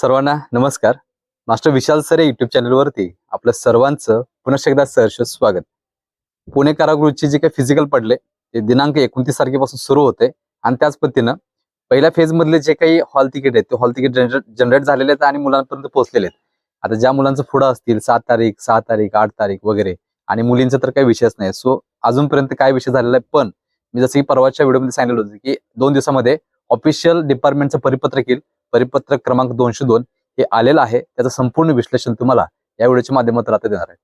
सर्वांना नमस्कार. मास्टर विशाल sir YouTube चॅनलवरती आपलं सर्वांचं पुनश्च एकदा सहर्ष स्वागत. पुणे कारागृहची जे काही फिजिकल पडले ते दिनांक एकोणतीस तारखेपासून सुरू होते आणि त्याच पद्धतीनं पहिल्या फेज मधले जे काही हॉल तिकीट आहेत ते हॉल तिकीट जनरेट झालेले आहेत आणि मुलांपर्यंत पोहोचलेले आहेत. आता ज्या मुलांचं पुढं असतील सात तारीख सहा तारीख आठ तारीख वगैरे आणि मुलींचा तर काही विषयच नाही. सो अजूनपर्यंत काय विषय झालेला आहे? पण मी जसं की परवाच्या व्हिडिओमध्ये सांगितलं होतं की दोन दिवसामध्ये ऑफिशियल डिपार्टमेंटचं परिपत्रक येईल. परिपत्रक क्रमांक दोनशे दोन हे आलेलं आहे. त्याचं संपूर्ण विश्लेषण तुम्हाला या व्हिडिओच्या माध्यमातून आता देणार आहे.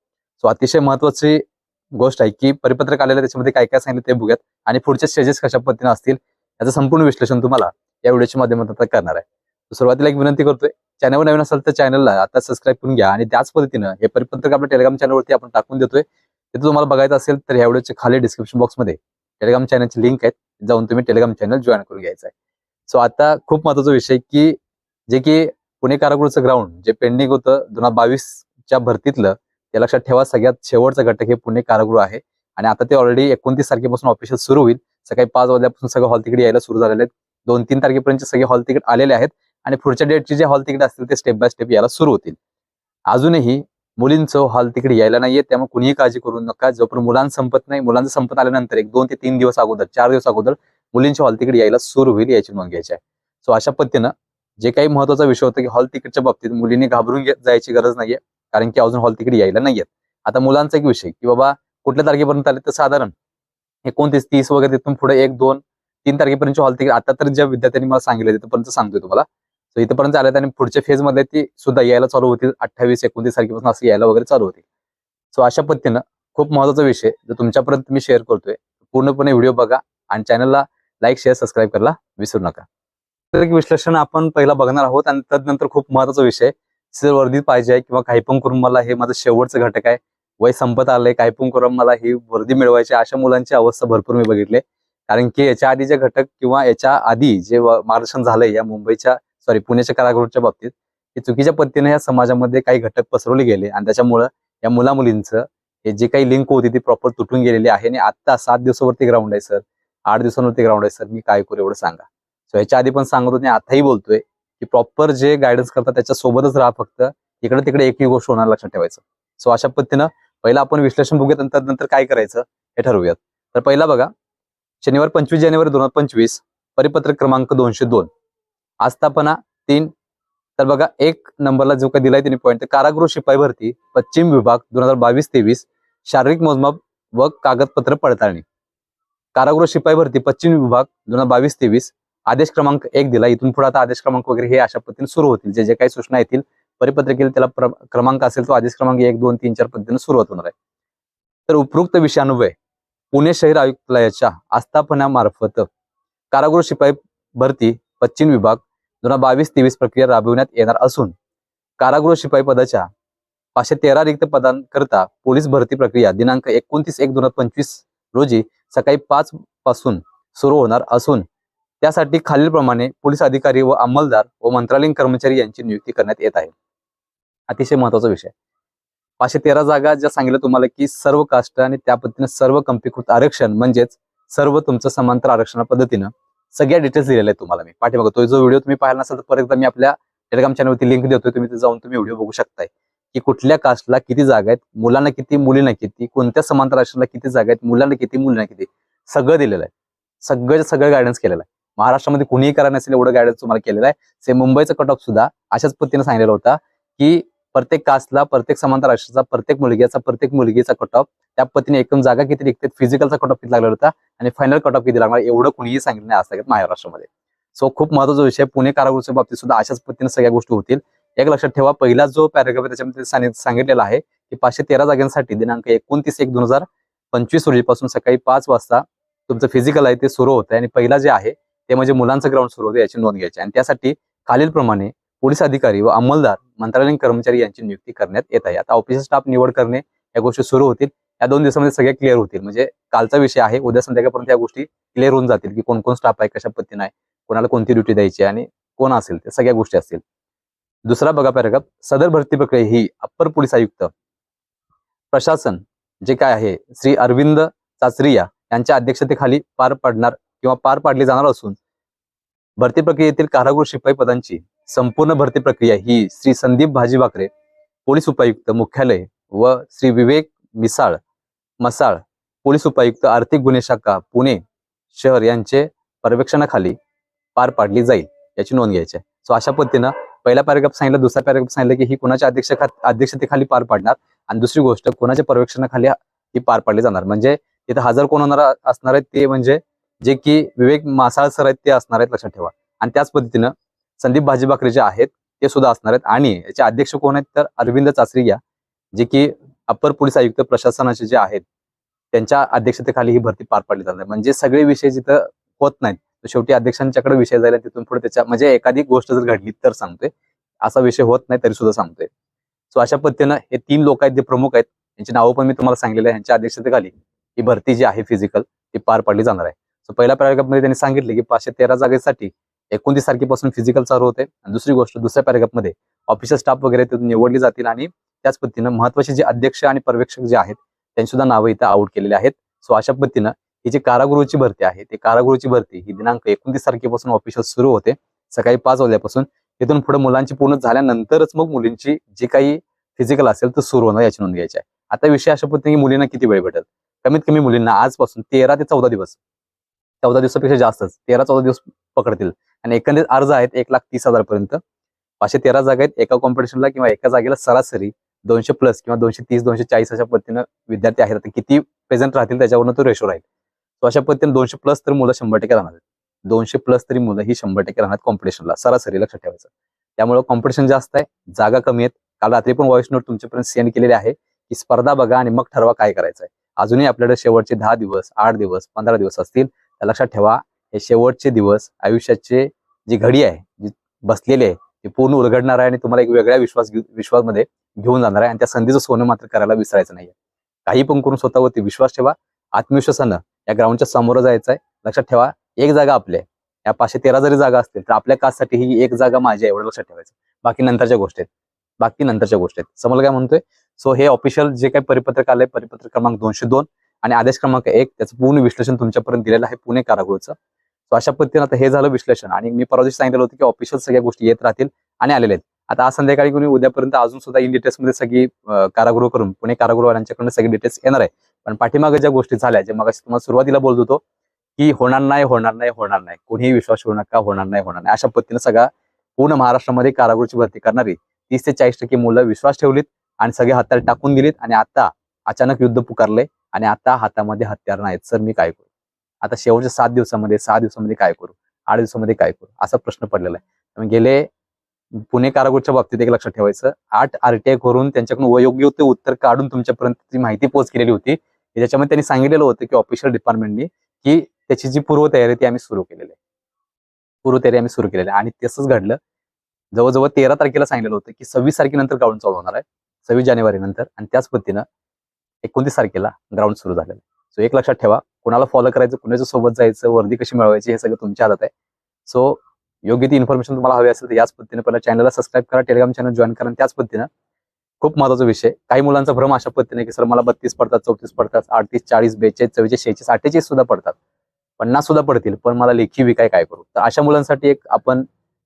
सो अतिशय महत्वाची गोष्ट आहे की परिपत्रक आलेलं त्याच्यामध्ये काय काय सांगितलं ते बघूयात. आणि पुढचे स्टेजेस कशा पद्धतीने असतील याचं संपूर्ण विश्लेषण तुम्हाला या व्हिडिओच्या माध्यमातून आता करणार आहे. सुरुवातीला एक विनंती करतोय चॅनलवर नवीन असेल तर चॅनलला आता सबस्क्राईब करून घ्या. आणि त्याच पद्धतीनं हे परिपत्रक आपल्या टेलिग्राम चॅनलवरती आपण टाकून देतोय. तिथे तुम्हाला बघायचं असेल तर या व्हिडिओच्या खाली डिस्क्रिप्शन बॉक्समध्ये टेलिग्राम चॅनलची लिंक आहे जाऊन तुम्ही टेलिग्राम चॅनल जॉईन करून घ्यायचं आहे. सो आता खूप महत्त्वाचा विषय की जे की पुणे कारागृहचं ग्राउंड जे पेंडिंग होतं दोन हजार बावीसच्या भरतीतलं ते लक्षात ठेवा सगळ्यात शेवटचं घटक हे पुणे कारागृह आहे. आणि आता ते ऑलरेडी एकोणतीस तारखेपासून ऑफिशियल सुरू होईल. सकाळी पाच वाजल्यापासून सगळं हॉल तिकीट यायला सुरू झालेले आहेत. दोन तीन तारखेपर्यंत सगळे हॉल तिकीट आलेले आहेत. आणि पुढच्या डेटचे जे हॉल तिकीट असतील ते स्टेप बाय स्टेप यायला सुरू होतील. अजूनही मुलींचं हॉल तिकीट यायला नाहीये. त्यामुळे कुणीही काळजी करू नका. जोपर्यंत मुलांचं संपत नाही मुलांचं संपत आल्यानंतर एक दोन ते तीन दिवस अगोदर चार दिवस अगोदर मुलींचे हॉल तिकीट यायला सुरू होईल याची नोंद घ्यायची आहे. सो अशा पद्धतीनं जे काही महत्त्वाचा विषय होता की हॉल तिकीटच्या बाबतीत मुलींनी घाबरून जायची गरज नाहीये कारण की अजून हॉल तिकीट यायला नाहीयेत. आता मुलांचा एक विषय की बाबा कुठल्या तारखेपर्यंत आले तर साधारण. एकोणतीस तीस वगैरे तिथून पुढे एक दोन तीन तारखेपर्यंत हॉल तिकीट आता तर ज्या विद्यार्थ्यांनी मला सांगितलं तिथपर्यंत सांगतोय तुम्हाला. सो इथपर्यंत आल्यात आणि पुढच्या फेजमध्ये ती सुद्धा यायला चालू होतील. अठ्ठावीस एकोणतीस तारखेपासून असं यायला वगैरे चालू होतील. सो अशा पद्धतीनं खूप महत्त्वाचा विषय जो तुमच्यापर्यंत मी शेअर करतोय पूर्णपणे व्हिडिओ बघा आणि चॅनलला लाईक शेअर सबस्क्राईब करायला विसरू नका. विश्लेषण आपण पहिला बघणार आहोत आणि त्यानंतर खूप महत्त्वाचा विषय सर वर्दीत पाहिजे किंवा कायपंग करून मला हे माझं शेवटचं घटक आहे. वय संपत आलंय कायपंग करून मला ही वर्दी मिळवायची अशा मुलांची अवस्था भरपूर मी बघितले कारण की याच्या आधी जे घटक किंवा याच्या आधी जे मार्गदर्शन झालंय या मुंबईच्या सॉरी पुण्याच्या कारागृहाच्या बाबतीत हे चुकीच्या पद्धतीने या समाजामध्ये काही घटक पसरवले गेले आणि त्याच्यामुळं या मुला मुलींचं हे जे काही लिंक होती ती प्रॉपर तुटून गेलेली आहे. आणि आता सात दिवसावरती ग्राउंड आहे सर आठ दिवसांवरती ग्राउंड आहे सर मी काय करू एवढं सांगा. सो याच्या आधी पण सांगत होते आताही बोलतोय की प्रॉपर जे गायडन्स करतात त्याच्यासोबतच राहा फक्त. इकडे तिकडे एकही गोष्ट होणार लक्षात ठेवायचं. सो अशा पद्धतीनं पहिला आपण विश्लेषण बघूया नंतर नंतर काय करायचं हे ठरवूयात. तर पहिला बघा शनिवार पंचवीस जानेवारी दोन हजार पंचवीस परिपत्रक क्रमांक दोनशे दोन. आस्थापना तीन. तर बघा एक नंबरला जो काही दिलाय त्यांनी पॉईंट कारागृह शिपाई भरती पश्चिम विभाग दोन हजार बावीस तेवीस शारीरिक मोजमाप व कागदपत्र पडताळणी. कारागृह शिपाई भरती पश्चिम विभाग दोन हजार बावीस तेवीस आदेश क्रमांक एक दिला. इथून पुढे आता आदेश क्रमांक वगैरे हे अशा पद्धतीने सुरू होतील. जे जे काही सूचना येतील परिपत्रक त्याला क्रमांक असेल तो आदेश क्रमांक एक दोन तीन चार पद्धतीने सुरुवात होणार आहे. तर उपरोक्त विषयान्वये पुणे शहर आयुक्तालयाच्या आस्थापनामार्फत कारागृह शिपाई भरती पश्चिम विभाग दोन हजार बावीस तेवीस प्रक्रिया राबविण्यात येणार असून कारागृह शिपाई पदाच्या पाचशे तेरा रिक्त पदांकरता पोलीस भरती प्रक्रिया दिनांक एकोणतीस एक दोन हजार पंचवीस रोजी सकाळी पाच पासून सुरू होणार असून त्यासाठी खालीलप्रमाणे पोलीस अधिकारी व अंमलदार व मंत्रालयीन कर्मचारी यांची नियुक्ती करण्यात येत आहे. अतिशय महत्त्वाचा विषय. पाचशे तेरा जागा ज्या सांगितलं तुम्हाला की सर्व कास्ट आणि त्या पद्धतीने सर्व कंपीकृत आरक्षण म्हणजेच सर्व तुमचं समांतर आरक्षणा पद्धतीनं सगळ्या डिटेल्स दिलेल्या आहेत तुम्हाला मी. पाठीमागं तो जो व्हिडिओ तुम्ही पाहिला नसेल तर परत एकदा मी आपल्या टेलिग्राम चॅनलवरती लिंक देतोय. तुम्ही ते जाऊन तुम्ही व्हिडिओ बघू शकताय. की कुठल्या कास्टला किती जागा आहेत मुलांना किती मुलींना किती कोणत्या समांतर आरक्षणाला किती जागा आहेत मुलांना किती मुलींना किती? सगळं दिलेलं आहे. सगळं सगळं गायडन्स केलेलं आहे. महाराष्ट्रामध्ये कुणीही करा नसेल एवढं गायडन्स तुम्हाला केलेलं आहे. सेम मुंबईचा कट ऑफ सुद्धा अशाच पद्धतीने सांगितलेला होता की प्रत्येक कास्टला प्रत्येक समांतर राष्ट्राचा प्रत्येक मुलग्याचा प्रत्येक मुलगीचा कट ऑफ त्या पद्धतीने एकूण जागा किती निघते? फिजिकलचा कट ऑफ किती लागला होता? आणि फायनल कट ऑफ किती लागणार? एवढं कुणीही सांगितलं नाही आज महाराष्ट्रामध्ये. सो खूप महत्त्वाचा विषय पुणे कारागृहाच्या बाबतीत सुद्धा अशाच पद्धतीने सगळ्या गोष्टी होतील. एक लक्षात ठेवा पहिला जो पॅराग्राफ त्याच्यामध्ये सांगितलेला आहे की पाचशे तेरा जागांसाठी दिनांक एकोणतीस एक दोन हजार पंचवीस रोजीपासून सकाळी पाच वाजता तुमचं फिजिकल आहे ते सुरू होतं आणि पहिला जे आहे ते म्हणजे मुलांचं ग्राउंड सुरू होतं याची नोंद घ्यायची. आणि त्यासाठी खालीलप्रमाणे पोलीस अधिकारी व अंमलदार मंत्रालयीन कर्मचारी यांची नियुक्ती करण्यात येत आहे. आता ऑफिस स्टाफ निवड करणे या गोष्टी सुरू होतील. या दोन दिवसामध्ये सगळ्या क्लिअर होतील. म्हणजे कालचा विषय आहे. उद्या संध्याकाळपर्यंत या गोष्टी क्लिअर होऊन जातील की कोण कोण स्टाफ आहे कशा पद्धतीने आहे कोणाला कोणती ड्युटी द्यायची आणि कोण असेल ते सगळ्या गोष्टी असतील. दुसरा बघा पॅराग्राफ सदर भरती प्रक्रिया ही अप्पर पोलीस आयुक्त प्रशासन जे काय आहे श्री अरविंद चाचरिया यांच्या अध्यक्षतेखाली पार पडणार किंवा पार पाडली जाणार असून भरती प्रक्रियेतील कारागृह शिपाई पदांची संपूर्ण भरती प्रक्रिया ही श्री संदीप भाजी भाकरे पोलीस उपायुक्त मुख्यालय व श्री विवेक मिसाळ मसाळ पोलीस उपायुक्त आर्थिक गुन्हे शाखा पुणे शहर यांचे पर्यवेक्षणाखाली पार पाडली जाईल याची नोंद घ्यायची आहे. सो अशा पद्धतीनं पहिला पॅरेग्राफ सांगितलं दुसरा पॅरेग्राफ सांगितलं की ही कोणाच्या अध्यक्ष अध्यक्षतेखाली पार पाडणार आणि दुसरी गोष्ट कोणाच्या पर्यवेक्षणाखाली ही पार पाडली जाणार. म्हणजे तिथे हजर कोण होणार असणार आहे ते म्हणजे जे की विवेक मासाळ सर आहेत ते असणार आहेत लक्षात ठेवा. आणि त्याच पद्धतीनं संदीप भाजी भाकरी जे आहेत ते सुद्धा असणार आहेत. आणि याचे अध्यक्ष कोण आहेत तर अरविंद चाचरिया जे की अप्पर पोलीस आयुक्त प्रशासनाचे जे आहेत त्यांच्या अध्यक्षतेखाली ही भरती पार पाडली जाणार म्हणजे सगळे विषय जिथं होत नाहीत शेवटी अध्यक्षांच्याकडे विषय जायला तिथून पुढे त्याच्या म्हणजे एखादी गोष्ट जर घडली तर सांगतोय. असा विषय होत नाही तरी सुद्धा सांगतोय. सो अशा पद्धतीनं हे तीन लोक आहेत जे प्रमुख आहेत यांची नावं पण मी तुम्हाला सांगितलेलं आहे. यांच्या अध्यक्षतेखाली ही भरती जी आहे फिजिकल ती पार पाडली जाणार आहे. सो पहिल्या पॅरेग्राफमध्ये त्यांनी सांगितले की पाचशे तेरा जागेसाठी एकोणतीस तारखेपासून फिजिकल चालू होते. आणि दुसरी गोष्ट दुसऱ्या पॅरेग्राफमध्ये ऑफिशियल स्टाफ वगैरे तिथून निवडली जातील आणि त्याच पद्धतीनं महत्त्वाचे जे अध्यक्ष आणि पर्यवेक्षक जे आहेत त्यांनी सुद्धा नावं इथं आउट केलेली आहेत. सो अशा पद्धतीनं ही जी कारागृहाची भरती आहे ती कारागृहाची भरती ही दिनांक एकोणतीस तारखेपासून ऑफिशियल सुरू होते. सकाळी पाच वाजल्यापासून तिथून पुढे मुलांची पूर्ण झाल्यानंतरच मग मुलींची जी काही फिजिकल असेल तर सुरू होणार याची नोंद घ्यायची आहे. आता विषय अशा पद्धतीने की मुलींना किती वेळ भेटेल? कमीत कमी मुलींना आजपासून तेरा ते चौदा दिवस चौदा दिवसापेक्षा जास्तच. तेरा चौदा दिवस पकडतील. आणि एकंदरीत अर्ज आहेत एक लाख तीस हजार पर्यंत पाचशे तेरा जागा आहेत एका कॉम्पिटिशनला किंवा एका जागेला सरासरी दोनशे प्लस किंवा दोनशे तीस दोनशे चाळीस अशा पद्धतीनं विद्यार्थी आहेत. आता किती प्रेझेंट राहतील त्याच्यावरून तो रेशो राहील. तो अशा पद्धतीने दोनशे प्लस तर मुलं शंभर टक्के राहणार दोनशे प्लस तरी मुलं ही शंभर टक्के राहणार कॉम्पिटिशनला सरासरी लक्षात ठेवायचं. त्यामुळे कॉम्पिटिशन जास्त आहे. जागा कमी आहेत. काल रात्री पण व्हॉइस नोट तुमच्यापर्यंत सेंड केलेली आहे की स्पर्धा बघा आणि मग ठरवा काय करायचं आहे अजूनही आपल्याकडे शेवटचे दहा दिवस आठ दिवस पंधरा दिवस असतील. लक्षात ठेवा हे शेवटचे दिवस आयुष्याचे जी घडी आहे जी बसलेली आहे ती पूर्ण उलगडणार आहे आणि तुम्हाला एक वेगळ्या विश्वास घेऊ- विश्वासमध्ये घेऊन जाणार आहे आणि त्या संधीचं सोनं मात्र करायला विसरायचं नाहीये. काही पण करून स्वतःवरती विश्वास ठेवा आत्मविश्वासानं या ग्राउंडच्या समोर जायचं आहे. लक्षात ठेवा एक जागा आपल्या आहे. या पाचशे तेरा जरी जागा असतील तर आपल्या कास्टसाठी ही एक जागा माझी आहे एवढं लक्षात ठेवायचं. बाकी नंतरच्या गोष्टी आहेत. बाकी नंतरच्या गोष्टी आहेत. समोर काय म्हणतोय? सो हे ऑफिशियल जे काही परिपत्रक आलंय परिपत्रक क्रमांक दोनशे दोन. आणि आदेश क्रमांक एक त्याचं पूर्ण विश्लेषण तुमच्यापर्यंत दिलेलं आहे पुणे कारागृहाचं. सो अशा पद्धतीने आता हे झालं विश्लेषण आणि मी परवा दिवशी सांगितलं होतं की ऑफिशियल सगळ्या गोष्टी येत राहतील आणि आलेले आहेत. आता आज संध्याकाळी कोणी उद्यापर्यंत अजून सुद्धा इन डिटेल्समध्ये सगळी कारागृह करून पुणे कारागृहवाल्यांच्याकडून सगळी डिटेल्स येणार आहे. पण पाठीमागे ज्या गोष्टी झाल्या जे मग तुम्हाला सुरुवातीला बोलत होतो की होणार नाही होणार नाही होणार नाही. कोणीही विश्वास ठेवू नका होणार नाही होणार नाही. अशा पद्धतीने सगळा पूर्ण महाराष्ट्रामध्ये कारागृहाची भरती करणारी तीस ते चाळीस टक्के मुलं विश्वास ठेवलीत आणि सगळे हत्यार टाकून दिलीत आणि आता अचानक युद्ध पुकारले आणि आता हातामध्ये हत्यार नाहीत. सर मी काय करू? आता शेवटच्या सात दिवसामध्ये सहा दिवसामध्ये काय करू? आठ दिवसामध्ये काय करू? असा प्रश्न पडलेला आहे. गेले पुणे कारागृहाच्या बाबतीत एक लक्षात ठेवायचं. आठ आरटीआय करून त्यांच्याकडून अयोग्य ते उत्तर काढून तुमच्यापर्यंत ती माहिती पोच केलेली होती. ज्याच्यामध्ये त्यांनी सांगितलेलं होतं की ऑफिशियल डिपार्टमेंटनी की त्याची जी पूर्वतयारी ती आम्ही सुरू केलेली आहे. पूर्वतयारी आम्ही सुरू केलेली आहे. आणि तसंच घडलं. जवळजवळ तेरा तारखेला सांगितलेलं होतं की सव्वीस तारखेनंतर काढून चालू होणार आहे. सव्वीस जानेवारी नंतर आणि त्याच पद्धतीनं एकोणतीस तारखेला ग्राउंड सुरू झालेलं आहे. सो एक लक्षात ठेवा कोणाला फॉलो करायचं कुणाच्या सोबत जायचं वर्दी कशी मिळवायची हे सगळं तुमच्या हातात आहे. सो योग्य ती इन्फॉर्मेशन तुम्हाला हवी असेल तर याच पद्धतीने पहिला चॅनलला सबस्क्राईब करा टेलिग्राम चॅनल जॉईन करा त्याच पद्धतीनं खूप महत्त्वाचा विषय काही मुलांचा भ्रम अशा पद्धतीने की सर मला बत्तीस पडतात चौतीस पडतात अडतीस चाळीस बेचाळीस चव्वेचाळीस शेहेचाळीस अठ्ठेचाळीस सुद्धा पडतात. पन्नास सुद्धा पडतील पण मला लेखी विकाय काय करू? तर अशा मुलांसाठी एक आपण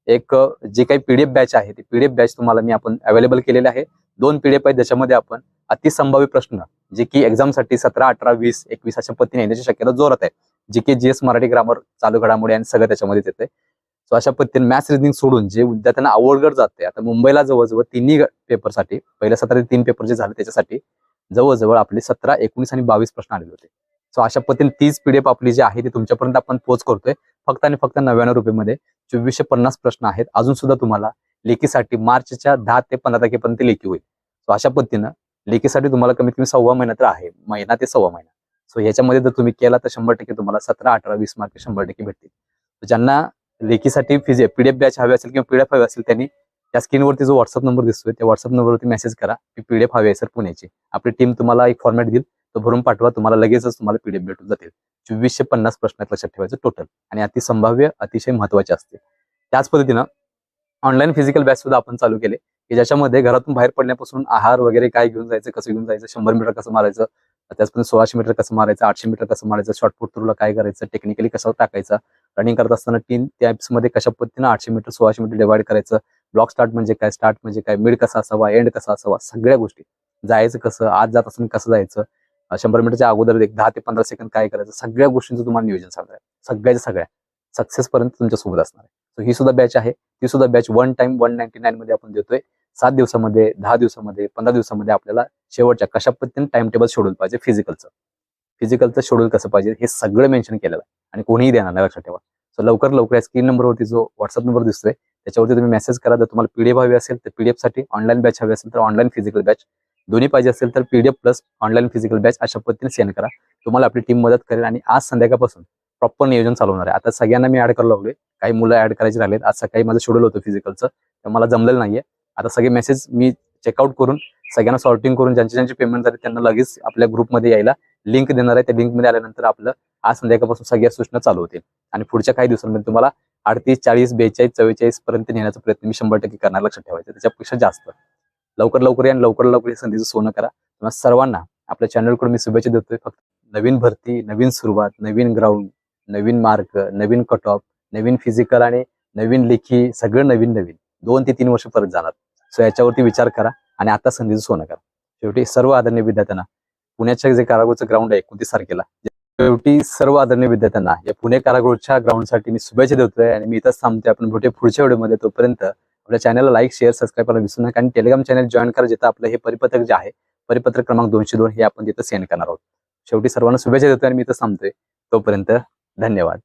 एक जे काही पीडीएफ बॅच आहे ती पीडीएफ बॅच तुम्हाला मी आपण अवेलेबल केलेले आहे. दोन पीडीएफ आहेत ज्याच्यामध्ये आपण अतिसंभाव्य प्रश्न जे की एक्झामसाठी सतरा अठरा वीस एकवीस अशा पद्धतीने येण्याची शक्यता जोरात आहे जे की जीएस मराठी ग्रामर चालू घडामोडी आणि सगळं त्याच्यामध्ये येते सो अशा पद्धतीने मॅथ्स रिजनिंग सोडून जे विद्यार्थ्यांना अवघड जाते आता मुंबईला जवळजवळ तिन्ही पेपरसाठी पहिल्या सतरा तीन पेपर जे झाले त्याच्यासाठी जवळजवळ आपले सतरा एकोणीस आणि बावीस प्रश्न आलेले होते. सो अशा पद्धतीने तीच पीडीएफ आपली जी आहे ती तुमच्यापर्यंत आपण पोच करतोय. फक्त आणि फक्त नव्याण्णव रुपयेमध्ये चोवीसशे पन्नास प्रश्न आहेत. अजून सुद्धा तुम्हाला लेखीसाठी मार्चच्या दहा ते पंधरा तारखेपर्यंत लेखी होईल. सो अशा पद्धतीनं लेखीसाठी तुम्हाला कमीत कमी सव्वा महिना तर आहे. महिना ते सव्वा महिना. सो ह्याच्यामध्ये जर तुम्ही केला तर शंभर टक्के तुम्हाला सतरा अठरा वीस मार्क शंभर टक्के भेटतील. ज्यांना लेखीसाठी फिजे पीडीएफ बॅच हवे असेल किंवा पीडीएफ हवे असेल त्यांनी त्या स्क्रीनवरती जो व्हॉट्सअप नंबर दिसतोय त्या व्हॉट्सअप नंबरवरती मेसेज करा की पीडीएफ हवी आहे सर पुण्याची. आपली टीम तुम्हाला एक फॉर्मॅट देईल. तो भरून पाठवा. तुम्हाला लगेचच तुम्हाला पीडीएफ भेटून जातील. चोवीसशे पन्नास प्रश्न लक्षात ठेवायचं टोटल आणि अति संभाव्य अतिशय महत्त्वाचे असते त्याच पद्धतीनं ऑनलाईन फिजिकल बॅच सुद्धा आपण चालू केले की ज्याच्यामध्ये घरातून बाहेर पडण्यापासून आहार वगैरे काय घेऊन जायचं कसं घेऊन जायचं शंभर मीटर कसं मारायचं त्याचपर्यंत सोळाशे मीटर कसं मारायचं आठशे मीटर कसं मारायचं शॉर्टपुट थ्रूला काय करायचं टेक्निकली कसं टाकायचं रनिंग करत असताना तीन मध्ये कशा पद्धतीनं आठशे मीटर सोळाशे मीटर डिवाइड करायचं ब्लॉक स्टार्ट म्हणजे काय स्टार्ट म्हणजे काय मिड कसा असावा एंड कसा असावा सगळ्या गोष्टी. जायचं कसं आज जात असताना कसं जायचं शंभर मीटरच्या अगोदर एक दहा ते पंधरा सेकंद काय करायचं सगळ्या गोष्टींचं तुम्हाला नियोजन सांगणार आहे सगळ्याच्या सगळ्या. सक्सेस पर्यंत तुमच्यासोबत असणार आहे. सो ही सुद्धा बॅच आहे. ती सुद्धा batch one time one ninety nine मध्ये आपण देतोय. सात दिवसामध्ये दहा दिवसामध्ये पंधरा दिवसामध्ये आपल्याला शेवटच्या कशा पद्धतीने टाइम टेबल शेड्यूल पाहिजे फिजिकलचं फिजिकलचं शेड्यूल कसं पाहिजे हे सगळं मेन्शन केलेलं आहे. आणि कोणीही देणार नाही लक्षात ठेवा. सो लवकर लवकर स्क्रीन नंबरवरती जो व्हॉट्सअप नंबर दिसतोय त्याच्यावरती तुम्ही मेसेज करा. जर तुम्हाला पीडीएफ हवी असेल तर पीडीएफसाठी ऑनलाईन बॅच हवी असेल तर ऑनलाईन फिजिकल बॅच दोन्ही पाहिजे असेल तर PDF plus online physical batch अशा पद्धतीने सेंड करा. तुम्हाला आपली टीम मदत करेल आणि आज संध्याकाळपासून प्रॉपर नियोजन चालू होणार आहे. आता सगळ्यांना मी ऍड करायला लागलोय. काही मुलं ऍड करायचे राहिलेत आज सकाळी माझं शेड्यूल होतं फिजिकलचं तर मला जमलेलं नाहीये. आता सगळे मेसेज मी चेकआउट करून सगळ्यांना सॉर्टिंग करून ज्यांचे ज्यांचे पेमेंट झाले त्यांना लगेच आपल्या ग्रुपमध्ये यायला लिंक देणार आहे. त्या लिंकमध्ये आल्यानंतर आपलं आज संध्याकाळपासून सगळ्या सूचना चालू होतील. आणि पुढच्या काही दिवसांमध्ये तुम्हाला अडतीस चाळीस बेचाळीस चव्वेचाळीस पर्यंत नेण्याचा प्रयत्न मी शंभर टक्के करणार लक्षात ठेवायचं. त्याच्यापेक्षा जास्त. लवकर लवकर या आणि लवकर लवकर या संधीचं सोनं करा. तुम्हाला सर्वांना आपल्या चॅनलकडून मी शुभेच्छा देतोय. फक्त नवीन भरती नवीन सुरुवात नवीन ग्राउंड नवीन मार्क नवीन कट ऑफ नवीन फिजिकल आणि नवीन लेखी सगळं नवीन नवीन. दोन ते तीन वर्ष परत जाणार. सो याच्यावरती विचार करा आणि आता संधीचं सोनं करा. शेवटी सर्व आदरणीय विद्यार्थ्यांना पुण्याच्या जे कारागृहचं ग्राउंड आहे एकोणतीस तारखेला शेवटी सर्व आदरणीय विद्यार्थ्यांना या पुणे कारागृहच्या ग्राउंडसाठी मी शुभेच्छा देतोय आणि मी इथंच थांबतोय. आपण भेटूया पुढच्या व्हिडिओमध्ये तोपर्यंत आपल्या चॅनलला लाईक शेअर सबस्क्राईब करायला विसरू नका. आणि टेलिग्राम चॅनल जॉईन करा जिथं आपलं हे परिपत्रक जे आहे परिपत्रक क्रमांक दोनशे दोन हे आपण तिथं सेंड करणार आहोत. शेवटी सर्वांना शुभेच्छा देतोय आणि मी इथं थांबतोय. तोपर्यंत धन्यवाद.